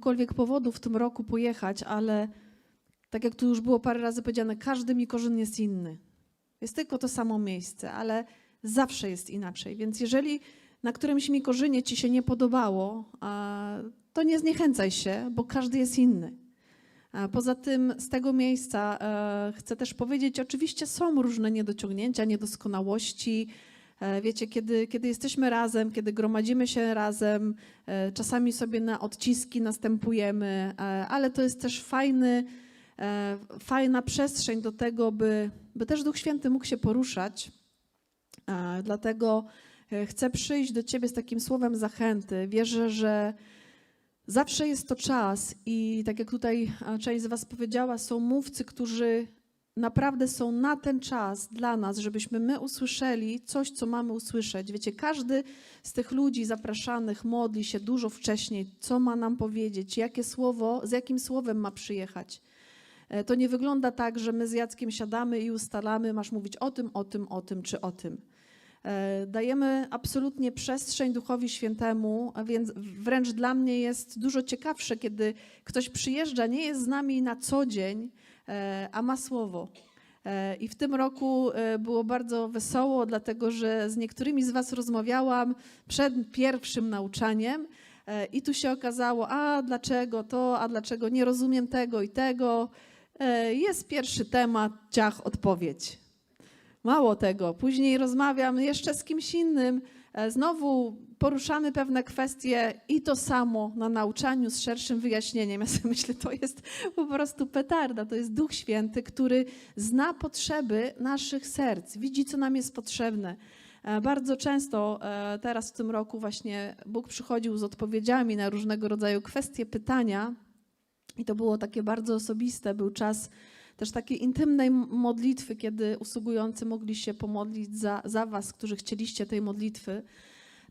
jakichkolwiek powodów w tym roku pojechać, ale tak jak tu już było parę razy powiedziane, każdy mikorzyn jest inny. Jest tylko to samo miejsce, ale zawsze jest inaczej. Więc jeżeli na którymś mikorzynie ci się nie podobało, to nie zniechęcaj się, bo każdy jest inny. Poza tym z tego miejsca e, chcę też powiedzieć, oczywiście są różne niedociągnięcia, niedoskonałości. E, Wiecie, kiedy, kiedy jesteśmy razem, kiedy gromadzimy się razem, e, czasami sobie na odciski następujemy, e, ale to jest też fajny, fajna przestrzeń do tego, by, by też Duch Święty mógł się poruszać. Dlatego chcę przyjść do Ciebie z takim słowem zachęty. Wierzę, że zawsze jest to czas i tak jak tutaj część z Was powiedziała, są mówcy, którzy naprawdę są na ten czas dla nas, żebyśmy my usłyszeli coś, co mamy usłyszeć. Wiecie, każdy z tych ludzi zapraszanych modli się dużo wcześniej, co ma nam powiedzieć, jakie słowo, z jakim słowem ma przyjechać. E, To nie wygląda tak, że my z Jackiem siadamy i ustalamy, masz mówić o tym, o tym, o tym czy o tym. E, Dajemy absolutnie przestrzeń Duchowi Świętemu, a więc wręcz dla mnie jest dużo ciekawsze, kiedy ktoś przyjeżdża, nie jest z nami na co dzień, a ma słowo. E, I w tym roku e, było bardzo wesoło, dlatego że z niektórymi z Was rozmawiałam przed pierwszym nauczaniem. e, I tu się okazało, a dlaczego to, a dlaczego nie rozumiem tego i tego. E, Jest pierwszy temat, ciach, odpowiedź. Mało tego, później rozmawiam jeszcze z kimś innym, e, znowu poruszamy pewne kwestie i to samo na nauczaniu z szerszym wyjaśnieniem. Ja sobie myślę, to jest po prostu petarda, to jest Duch Święty, który zna potrzeby naszych serc, widzi, co nam jest potrzebne. E, Bardzo często e, teraz w tym roku właśnie Bóg przychodził z odpowiedziami na różnego rodzaju kwestie, pytania i to było takie bardzo osobiste, był czas też takiej intymnej modlitwy, kiedy usługujący mogli się pomodlić za, za Was, którzy chcieliście tej modlitwy.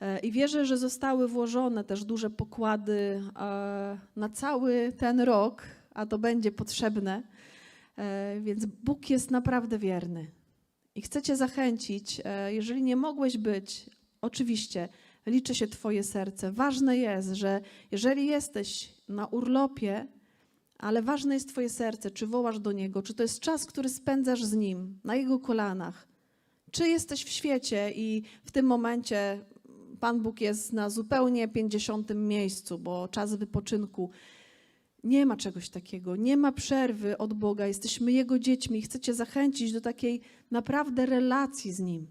E, I wierzę, że zostały włożone też duże pokłady e, na cały ten rok, a to będzie potrzebne. E, Więc Bóg jest naprawdę wierny. I chcę Cię zachęcić, jeżeli nie mogłeś być, oczywiście liczy się Twoje serce. Ważne jest, że jeżeli jesteś na urlopie, ale ważne jest Twoje serce, czy wołasz do Niego, czy to jest czas, który spędzasz z Nim, na Jego kolanach, czy jesteś w świecie i w tym momencie Pan Bóg jest na zupełnie 50. miejscu, bo czas wypoczynku. Nie ma czegoś takiego, nie ma przerwy od Boga, jesteśmy Jego dziećmi i chcę Cię zachęcić do takiej naprawdę relacji z Nim.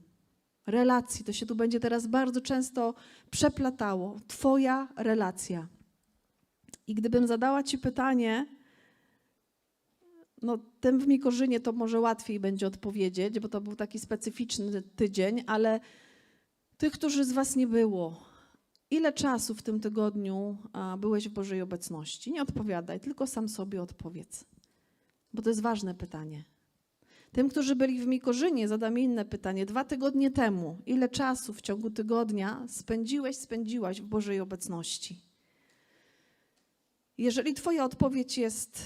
Relacji, to się tu będzie teraz bardzo często przeplatało. Twoja relacja. I gdybym zadała Ci pytanie, no tym w Mikorzynie to może łatwiej będzie odpowiedzieć, bo to był taki specyficzny tydzień, ale tych, którzy z Was nie było, ile czasu w tym tygodniu byłeś w Bożej obecności? Nie odpowiadaj, tylko sam sobie odpowiedz, bo to jest ważne pytanie. Tym, którzy byli w Mikorzynie, zadam inne pytanie. Dwa tygodnie temu, ile czasu w ciągu tygodnia spędziłeś, spędziłaś w Bożej obecności? Jeżeli Twoja odpowiedź jest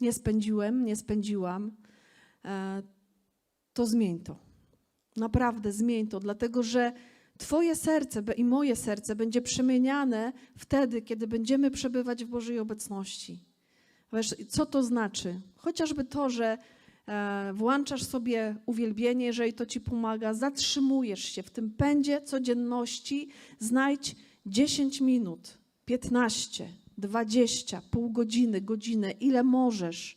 nie spędziłem, nie spędziłam, e, to zmień to. Naprawdę zmień to, dlatego że Twoje serce i moje serce będzie przemieniane wtedy, kiedy będziemy przebywać w Bożej obecności. Wiesz, co to znaczy? Chociażby to, że e, włączasz sobie uwielbienie, jeżeli to Ci pomaga, zatrzymujesz się w tym pędzie codzienności, znajdź 10 minut, 15, 20, pół godziny, godzinę, ile możesz.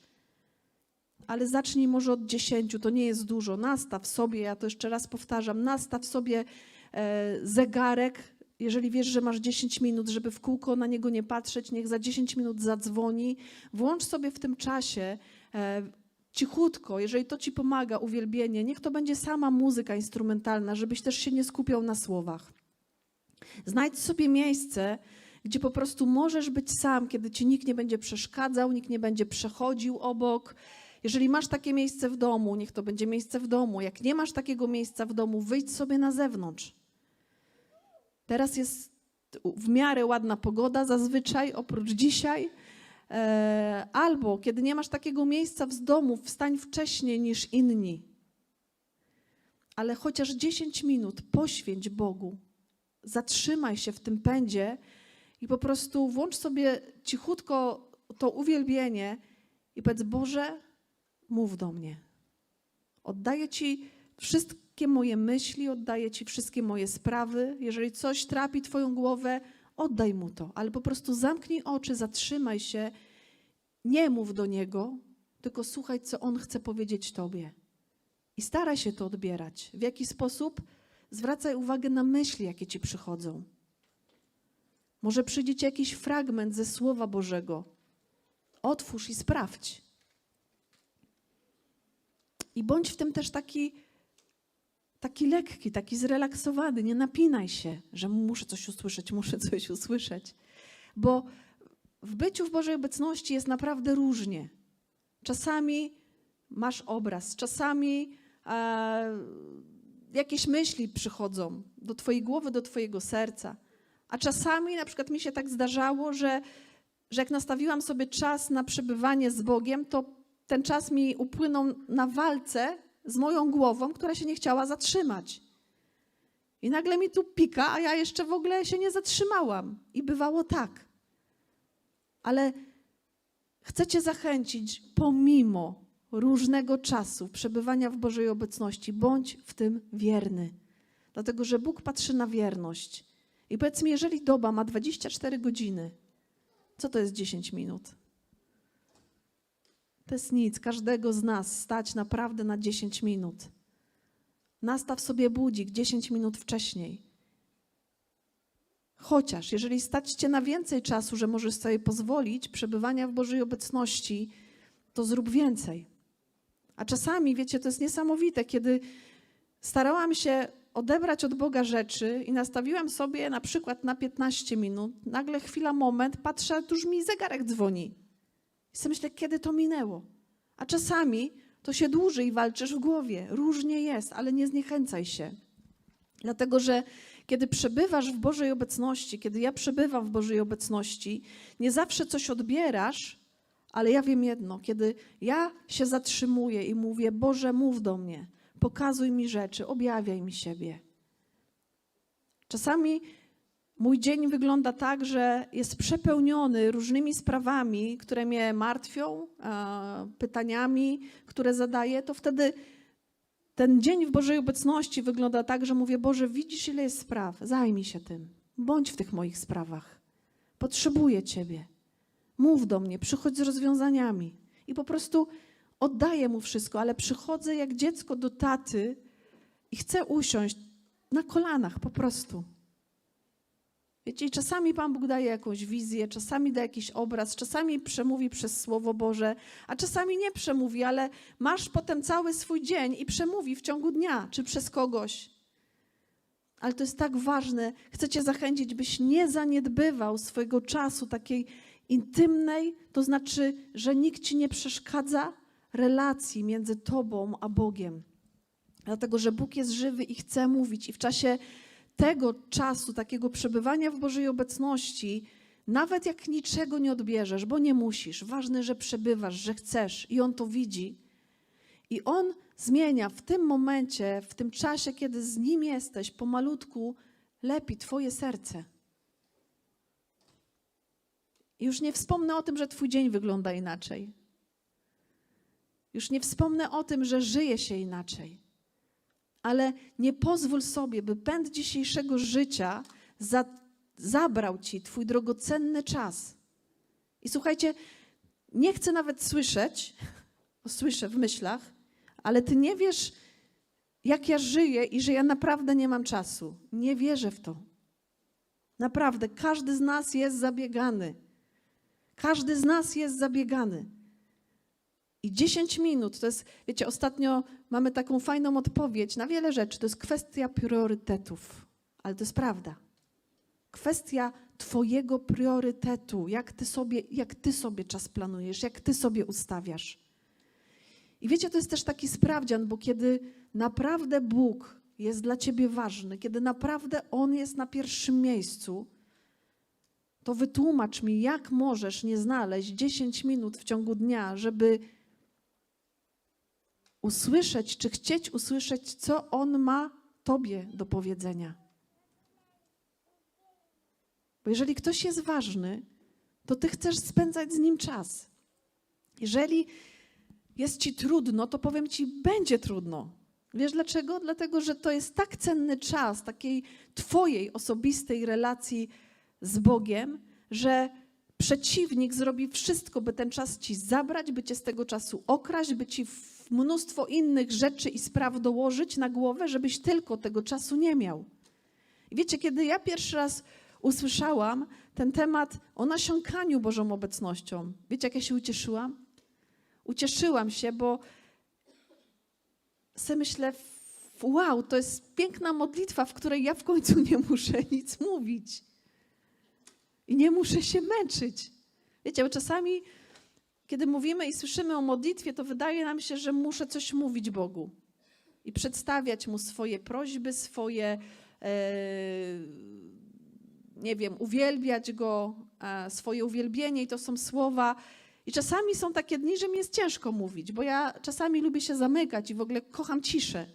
Ale zacznij może od 10, to nie jest dużo. Nastaw sobie, ja to jeszcze raz powtarzam, nastaw sobie e, zegarek, jeżeli wiesz, że masz 10 minut, żeby w kółko na niego nie patrzeć, niech za 10 minut zadzwoni. Włącz sobie w tym czasie e, cichutko, jeżeli to ci pomaga, uwielbienie, niech to będzie sama muzyka instrumentalna, żebyś też się nie skupiał na słowach. Znajdź sobie miejsce, gdzie po prostu możesz być sam, kiedy ci nikt nie będzie przeszkadzał, nikt nie będzie przechodził obok. Jeżeli masz takie miejsce w domu, niech to będzie miejsce w domu. Jak nie masz takiego miejsca w domu, wyjdź sobie na zewnątrz. Teraz jest w miarę ładna pogoda, zazwyczaj, oprócz dzisiaj. E, Albo kiedy nie masz takiego miejsca w domu, wstań wcześniej niż inni. Ale chociaż 10 minut poświęć Bogu. Zatrzymaj się w tym pędzie i po prostu włącz sobie cichutko to uwielbienie i powiedz: Boże, mów do mnie. Oddaję Ci wszystkie moje myśli, oddaję Ci wszystkie moje sprawy. Jeżeli coś trapi Twoją głowę, oddaj Mu to, ale po prostu zamknij oczy, zatrzymaj się, nie mów do Niego, tylko słuchaj, co On chce powiedzieć Tobie. I staraj się to odbierać. W jaki sposób? Zwracaj uwagę na myśli, jakie Ci przychodzą. Może przyjdzie Ci jakiś fragment ze Słowa Bożego. Otwórz i sprawdź. I bądź w tym też taki, taki lekki, taki zrelaksowany. Nie napinaj się, że muszę coś usłyszeć, muszę coś usłyszeć. Bo w byciu w Bożej obecności jest naprawdę różnie. Czasami masz obraz, czasami e, jakieś myśli przychodzą do Twojej głowy, do Twojego serca. A czasami, na przykład mi się tak zdarzało, że, że jak nastawiłam sobie czas na przebywanie z Bogiem, to ten czas mi upłynął na walce z moją głową, która się nie chciała zatrzymać. I nagle mi tu pika, a ja jeszcze w ogóle się nie zatrzymałam. I bywało tak. Ale chcę Cię zachęcić, pomimo różnego czasu przebywania w Bożej obecności, bądź w tym wierny. Dlatego, że Bóg patrzy na wierność. I powiedz mi, jeżeli doba ma 24 godziny, co to jest 10 minut? To jest nic. Każdego z nas stać naprawdę na 10 minut. Nastaw sobie budzik 10 minut wcześniej. Chociaż, jeżeli stać cię na więcej czasu, że możesz sobie pozwolić przebywania w Bożej obecności, to zrób więcej. A czasami, wiecie, to jest niesamowite, kiedy starałam się odebrać od Boga rzeczy i nastawiłam sobie na przykład na 15 minut, nagle chwila, moment, patrzę, tuż mi zegarek dzwoni. I sobie myślę, kiedy to minęło? A czasami to się dłużej walczysz w głowie. Różnie jest, ale nie zniechęcaj się. Dlatego, że kiedy przebywasz w Bożej obecności, kiedy ja przebywam w Bożej obecności, nie zawsze coś odbierasz, ale ja wiem jedno, kiedy ja się zatrzymuję i mówię: Boże, mów do mnie, pokazuj mi rzeczy, objawiaj mi siebie. Czasami mój dzień wygląda tak, że jest przepełniony różnymi sprawami, które mnie martwią, e, pytaniami, które zadaję, to wtedy ten dzień w Bożej obecności wygląda tak, że mówię: Boże, widzisz, ile jest spraw, zajmij się tym, bądź w tych moich sprawach. Potrzebuję Ciebie. Mów do mnie, przychodź z rozwiązaniami. I po prostu oddaję mu wszystko, ale przychodzę jak dziecko do taty i chcę usiąść na kolanach po prostu. Wiecie, i czasami Pan Bóg daje jakąś wizję, czasami da jakiś obraz, czasami przemówi przez Słowo Boże, a czasami nie przemówi, ale masz potem cały swój dzień i przemówi w ciągu dnia, czy przez kogoś. Ale to jest tak ważne. Chcę Cię zachęcić, byś nie zaniedbywał swojego czasu takiej intymnej, to znaczy, że nikt Ci nie przeszkadza relacji między Tobą a Bogiem. Dlatego, że Bóg jest żywy i chce mówić, i w czasie tego czasu, takiego przebywania w Bożej obecności, nawet jak niczego nie odbierzesz, bo nie musisz, ważne, że przebywasz, że chcesz i On to widzi. I On zmienia w tym momencie, w tym czasie, kiedy z Nim jesteś, pomalutku, lepi Twoje serce. Już nie wspomnę o tym, że Twój dzień wygląda inaczej. Już nie wspomnę o tym, że żyje się inaczej. Ale nie pozwól sobie, by pęd dzisiejszego życia za, zabrał ci Twój drogocenny czas. I słuchajcie, nie chcę nawet słyszeć, bo słyszę w myślach, ale Ty nie wiesz, jak ja żyję i że ja naprawdę nie mam czasu. Nie wierzę w to. Naprawdę, każdy z nas jest zabiegany. Każdy z nas jest zabiegany. I 10 minut to jest, wiecie, ostatnio mamy taką fajną odpowiedź na wiele rzeczy. To jest kwestia priorytetów, ale to jest prawda. Kwestia Twojego priorytetu, jak ty, sobie, jak ty sobie czas planujesz, jak Ty sobie ustawiasz. I wiecie, to jest też taki sprawdzian, bo kiedy naprawdę Bóg jest dla Ciebie ważny, kiedy naprawdę On jest na pierwszym miejscu, to wytłumacz mi, jak możesz nie znaleźć 10 minut w ciągu dnia, żeby usłyszeć, czy chcieć usłyszeć, co On ma Tobie do powiedzenia. Bo jeżeli ktoś jest ważny, to ty chcesz spędzać z nim czas. Jeżeli jest ci trudno, to powiem ci, będzie trudno. Wiesz dlaczego? Dlatego, że to jest tak cenny czas takiej twojej osobistej relacji z Bogiem, że przeciwnik zrobi wszystko, by ten czas ci zabrać, by cię z tego czasu okraść, by ci mnóstwo innych rzeczy i spraw dołożyć na głowę, żebyś tylko tego czasu nie miał. I wiecie, kiedy ja pierwszy raz usłyszałam ten temat o nasiąkaniu Bożą obecnością, wiecie, jak ja się ucieszyłam? Ucieszyłam się, bo sobie myślę, wow, to jest piękna modlitwa, w której ja w końcu nie muszę nic mówić. I nie muszę się męczyć. Wiecie, bo czasami, kiedy mówimy i słyszymy o modlitwie, to wydaje nam się, że muszę coś mówić Bogu i przedstawiać Mu swoje prośby, swoje, e, nie wiem, uwielbiać Go, swoje uwielbienie i to są słowa. I czasami są takie dni, że mi jest ciężko mówić, bo ja czasami lubię się zamykać i w ogóle kocham ciszę.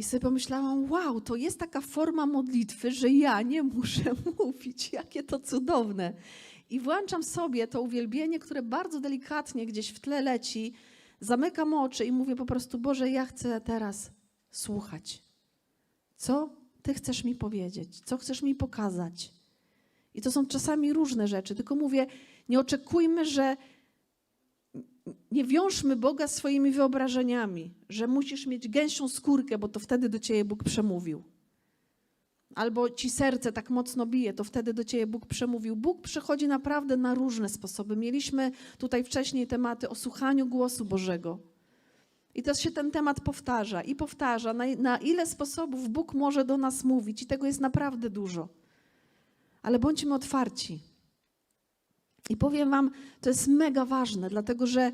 I sobie pomyślałam, wow, to jest taka forma modlitwy, że ja nie muszę mówić. Jakie to cudowne. I włączam sobie to uwielbienie, które bardzo delikatnie gdzieś w tle leci. Zamykam oczy i mówię po prostu, Boże, ja chcę teraz słuchać. Co Ty chcesz mi powiedzieć? Co chcesz mi pokazać? I to są czasami różne rzeczy, tylko mówię, nie oczekujmy, że nie wiążmy Boga swoimi wyobrażeniami, że musisz mieć gęsią skórkę, bo to wtedy do ciebie Bóg przemówił. Albo ci serce tak mocno bije, to wtedy do ciebie Bóg przemówił. Bóg przychodzi naprawdę na różne sposoby. Mieliśmy tutaj wcześniej tematy o słuchaniu głosu Bożego. I to się ten temat powtarza i powtarza, na, na ile sposobów Bóg może do nas mówić, i tego jest naprawdę dużo. Ale bądźmy otwarci. I powiem Wam, to jest mega ważne, dlatego że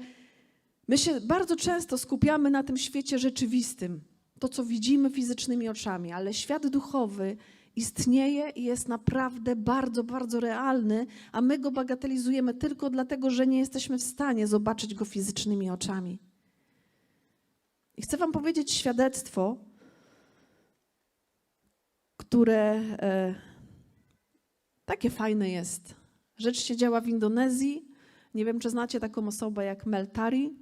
my się bardzo często skupiamy na tym świecie rzeczywistym, to co widzimy fizycznymi oczami, ale świat duchowy istnieje i jest naprawdę bardzo, bardzo realny, a my go bagatelizujemy tylko dlatego, że nie jesteśmy w stanie zobaczyć go fizycznymi oczami. I chcę Wam powiedzieć świadectwo, które e, takie fajne jest. Rzecz się działa w Indonezji. Nie wiem, czy znacie taką osobę jak Meltari.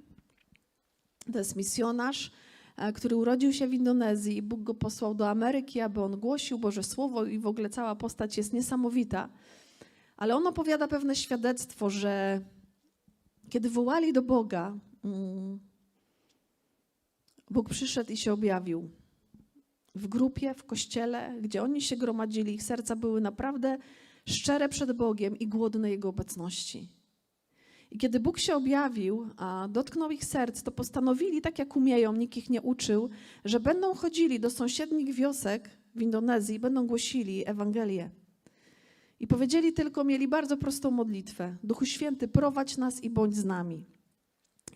To jest misjonarz, e, który urodził się w Indonezji i Bóg go posłał do Ameryki, aby on głosił Boże Słowo i w ogóle cała postać jest niesamowita. Ale on opowiada pewne świadectwo, że kiedy wołali do Boga, mm, Bóg przyszedł i się objawił. W grupie, w kościele, gdzie oni się gromadzili, ich serca były naprawdę szczere przed Bogiem i głodne Jego obecności. I kiedy Bóg się objawił, a dotknął ich serc, to postanowili, tak jak umieją, nikt ich nie uczył, że będą chodzili do sąsiednich wiosek w Indonezji i będą głosili Ewangelię. I powiedzieli tylko, mieli bardzo prostą modlitwę: Duchu Święty, prowadź nas i bądź z nami.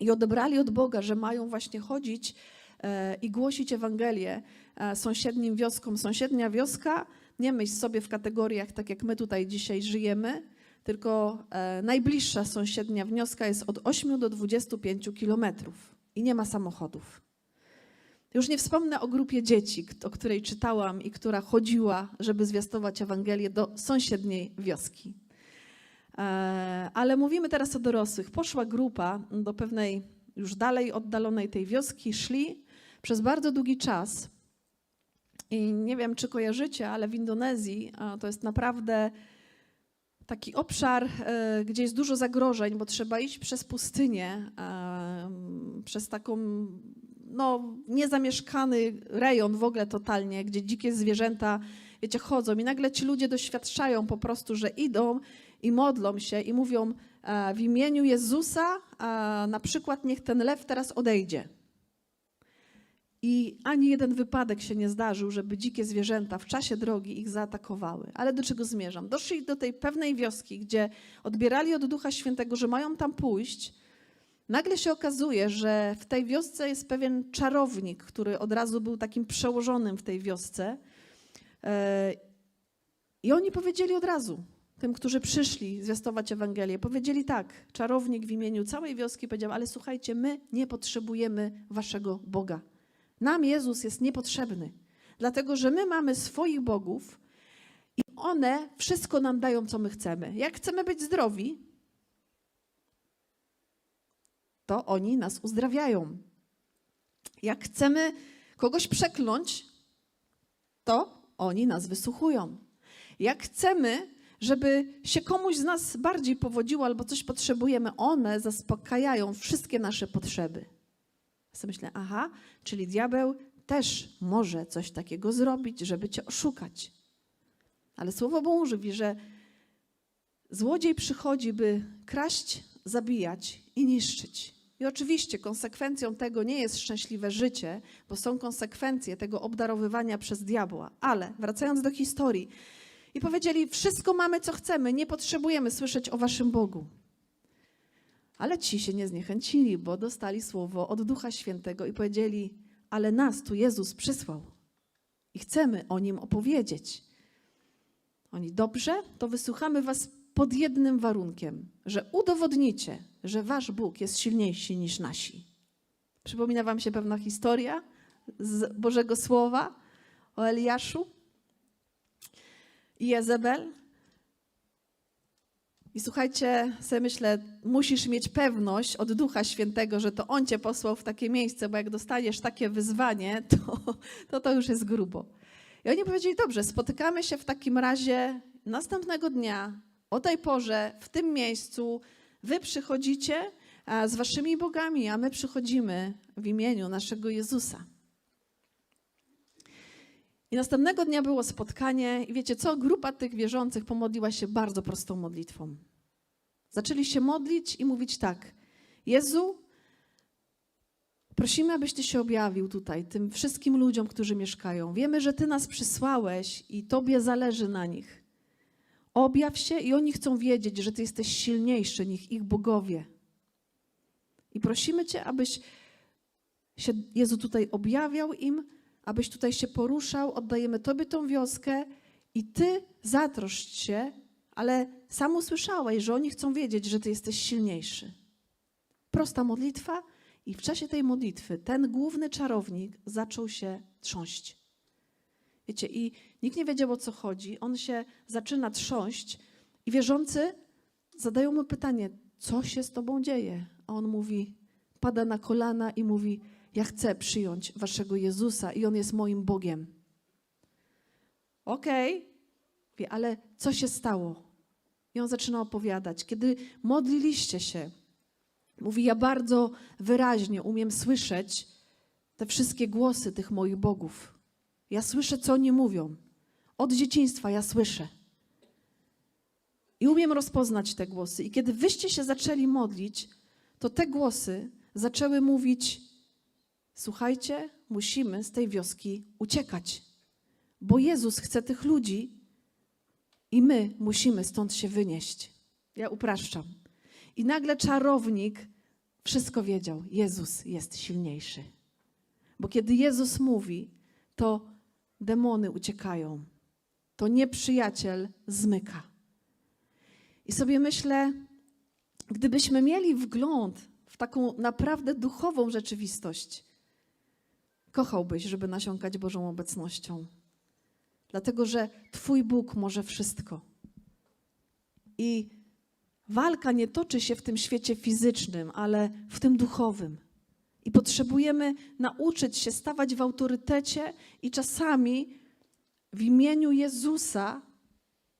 I odebrali od Boga, że mają właśnie chodzić e, i głosić Ewangelię e, sąsiednim wioskom. Sąsiednia wioska, nie myśl sobie w kategoriach tak jak my tutaj dzisiaj żyjemy, tylko e, najbliższa sąsiednia wioska jest od 8 do 25 kilometrów i nie ma samochodów. Już nie wspomnę o grupie dzieci, o której czytałam i która chodziła, żeby zwiastować Ewangelię do sąsiedniej wioski. E, Ale mówimy teraz o dorosłych. Poszła grupa do pewnej już dalej oddalonej tej wioski, szli przez bardzo długi czas. I nie wiem, czy kojarzycie, ale w Indonezji to jest naprawdę taki obszar, e, gdzie jest dużo zagrożeń, bo trzeba iść przez pustynię, em, przez taką no, niezamieszkany rejon w ogóle totalnie, gdzie dzikie zwierzęta, wiecie, chodzą i nagle ci ludzie doświadczają po prostu, że idą i modlą się i mówią e, w imieniu Jezusa, e, na przykład niech ten lew teraz odejdzie. I ani jeden wypadek się nie zdarzył, żeby dzikie zwierzęta w czasie drogi ich zaatakowały. Ale do czego zmierzam? Doszli do tej pewnej wioski, gdzie odbierali od Ducha Świętego, że mają tam pójść. Nagle się okazuje, że w tej wiosce jest pewien czarownik, który od razu był takim przełożonym w tej wiosce. E, I oni powiedzieli od razu, tym, którzy przyszli zwiastować Ewangelię, powiedzieli tak, czarownik w imieniu całej wioski powiedział, ale słuchajcie, my nie potrzebujemy waszego Boga. Nam Jezus jest niepotrzebny. Dlatego, że my mamy swoich bogów i one wszystko nam dają, co my chcemy. Jak chcemy być zdrowi, to oni nas uzdrawiają. Jak chcemy kogoś przekląć, to oni nas wysłuchują. Jak chcemy, żeby się komuś z nas bardziej powodziło albo coś potrzebujemy, one zaspokajają wszystkie nasze potrzeby. Sobie myślę, aha, czyli diabeł też może coś takiego zrobić, żeby cię oszukać. Ale Słowo Boże mówi, że złodziej przychodzi, by kraść, zabijać i niszczyć. I oczywiście konsekwencją tego nie jest szczęśliwe życie, bo są konsekwencje tego obdarowywania przez diabła. Ale wracając do historii, i powiedzieli: Wszystko mamy, co chcemy, nie potrzebujemy słyszeć o waszym Bogu. Ale ci się nie zniechęcili, bo dostali słowo od Ducha Świętego i powiedzieli: Ale nas tu Jezus przysłał i chcemy o nim opowiedzieć. Oni dobrze, to wysłuchamy was pod jednym warunkiem, że udowodnicie, że wasz Bóg jest silniejszy niż nasi. Przypomina wam się pewna historia z Bożego Słowa o Eliaszu i Jezebel? I słuchajcie, sobie myślę, musisz mieć pewność od Ducha Świętego, że to On cię posłał w takie miejsce, bo jak dostaniesz takie wyzwanie, to to, to już jest grubo. I oni powiedzieli, dobrze, spotykamy się w takim razie następnego dnia, o tej porze, w tym miejscu. Wy przychodzicie z waszymi bogami, a my przychodzimy w imieniu naszego Jezusa. I następnego dnia było spotkanie, i wiecie co? Grupa tych wierzących pomodliła się bardzo prostą modlitwą. Zaczęli się modlić i mówić tak: Jezu, prosimy, abyś Ty się objawił tutaj, tym wszystkim ludziom, którzy mieszkają. Wiemy, że Ty nas przysłałeś i Tobie zależy na nich. Objaw się i oni chcą wiedzieć, że Ty jesteś silniejszy niż ich bogowie. I prosimy Cię, abyś się, Jezu, tutaj objawiał im abyś tutaj się poruszał, oddajemy Tobie tą wioskę i Ty zatroszcz się, ale sam usłyszałeś, że oni chcą wiedzieć, że Ty jesteś silniejszy. Prosta modlitwa i w czasie tej modlitwy ten główny czarownik zaczął się trząść. Wiecie, i nikt nie wiedział o co chodzi. On się zaczyna trząść i wierzący zadają mu pytanie, co się z Tobą dzieje? A on mówi, pada na kolana i mówi, ja chcę przyjąć waszego Jezusa i On jest moim Bogiem. Okej, okay. ale co się stało? I on zaczyna opowiadać. Kiedy modliliście się, mówi, ja bardzo wyraźnie umiem słyszeć te wszystkie głosy tych moich bogów. Ja słyszę, co oni mówią. Od dzieciństwa ja słyszę. I umiem rozpoznać te głosy. I kiedy wyście się zaczęli modlić, to te głosy zaczęły mówić Słuchajcie, musimy z tej wioski uciekać, bo Jezus chce tych ludzi i my musimy stąd się wynieść. Ja upraszczam. I nagle czarownik wszystko wiedział. Jezus jest silniejszy. Bo kiedy Jezus mówi, to demony uciekają. To nieprzyjaciel zmyka. I sobie myślę, gdybyśmy mieli wgląd w taką naprawdę duchową rzeczywistość, kochałbyś, żeby nasiąkać Bożą obecnością. Dlatego, że Twój Bóg może wszystko. I walka nie toczy się w tym świecie fizycznym, ale w tym duchowym. I potrzebujemy nauczyć się stawać w autorytecie i czasami w imieniu Jezusa